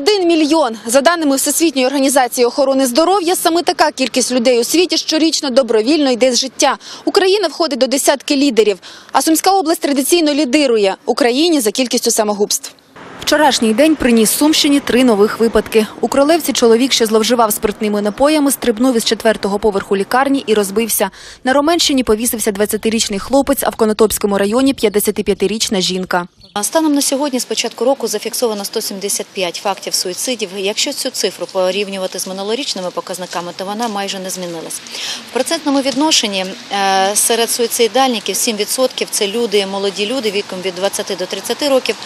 Один мільйон. За даними Всесвітньої організації охорони здоров'я, саме така кількість людей у світі щорічно добровільно йде з життя. Україна входить до десятки лідерів, а Сумська область традиційно лідирує Україні за кількістю самогубств. Вчорашній день приніс Сумщині три нових випадки. У Кролевці чоловік, що зловживав спиртними напоями, стрибнув із четвертого поверху лікарні і розбився. На Роменщині повісився 20-річний хлопець, а в Конотопському районі 55-річна жінка. Станом на сьогодні з початку року зафіксовано 175 фактів суїцидів. Якщо цю цифру порівнювати з минулорічними показниками, то вона майже не змінилась. В процентному відношенні е, серед суїцидальників 7% – це люди, молоді люди віком від 20 до 30 років,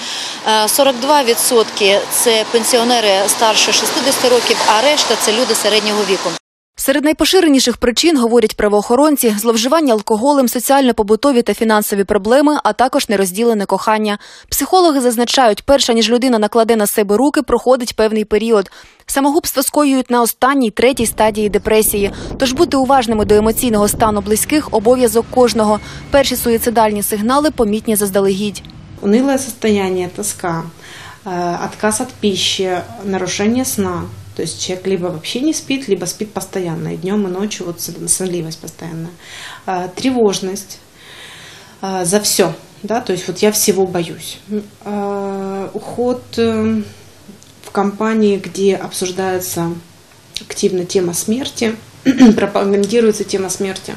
е, 42% – це пенсіонери старше 60 років, а решта – це люди середнього віку. Серед найпоширеніших причин, говорять правоохоронці, зловживання алкоголем, соціально-побутові та фінансові проблеми, а також нерозділене кохання. Психологи зазначають, перша ніж людина накладе на себе руки, проходить певний період. Самогубство скоюють на останній, третій стадії депресії. Тож бути уважними до емоційного стану близьких – обов'язок кожного. Перші суїцидальні сигнали помітні заздалегідь. Унылое состояние, тоска, э, отказ от пищи, нарушение сна. То есть человек либо вообще не спит, либо спит постоянно, и днем, и ночью вот сон- сонливость постоянная. Тревожность э, за все, да, то есть вот я всего боюсь. Э, Уход э, в компании, где обсуждается активно тема смерти, пропагандируется тема смерти.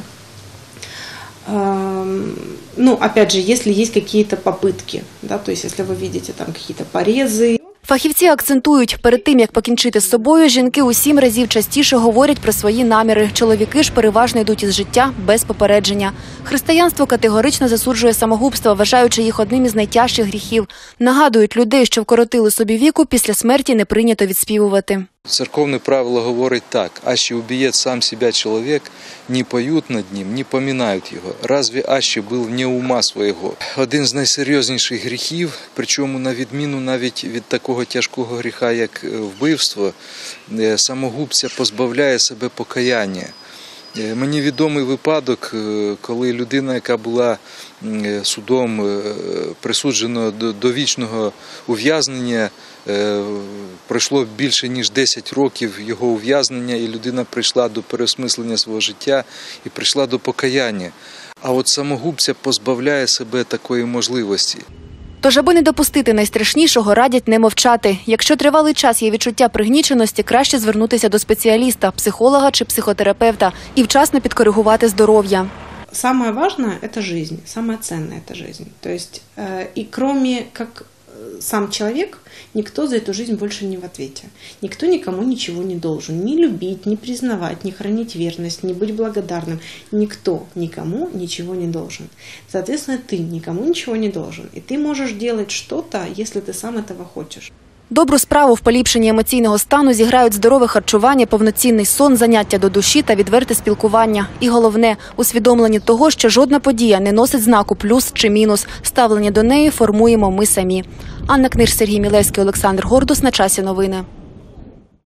Эм, Ну, опять же, если есть какие-то попытки, да, то есть если вы видите там какие-то порезы, Фахівці акцентують, перед тим як покінчити з собою, жінки у сім разів частіше говорять про свої наміри. Чоловіки ж переважно йдуть із життя без попередження. Християнство категорично засуджує самогубство, вважаючи їх одним із найтяжчих гріхів. Нагадують людей, що вкоротили собі віку, після смерті не прийнято відспівувати. Церковне правило говорить так: аще уб'є сам себя чоловік, не поють над ним, не поминають його. Разве аще був не ума свого? Один з найсерйозніших гріхів, причому на відміну навіть від такого тяжкого гріха, як е, вбивство, е, самогубця позбавляє себе покаяння. Е, Мені відомий випадок, е, коли людина, яка була е, судом присуджена до довічного ув'язнення, пройшло більше ніж 10 років його ув'язнення, і людина прийшла до переосмислення свого життя і прийшла до покаяння. А от самогубця позбавляє себе такої можливості. Тож, аби не допустити найстрашнішого, радять не мовчати. Якщо тривалий час є відчуття пригніченості, краще звернутися до спеціаліста, психолога чи психотерапевта і вчасно підкоригувати здоров'я. самое важное – это жизнь, самое ценное – это жизнь. То есть, э, и кроме как э, сам человек, никто за эту жизнь больше не в ответе. Никто никому ничего не должен. Ни любить, ни признавать, ни хранить верность, ни быть благодарным. Никто никому ничего не должен. Соответственно, ты никому ничего не должен. И ты можешь делать что-то, если ты сам этого хочешь. Добру справу в поліпшенні емоційного стану зіграють здорове харчування, повноцінний сон, заняття до душі та відверте спілкування. І головне усвідомлення того, що жодна подія не носить знаку плюс чи мінус. Ставлення до неї формуємо ми самі. Анна Книж, Сергій Мілевський, Олександр Гордус. На часі новини.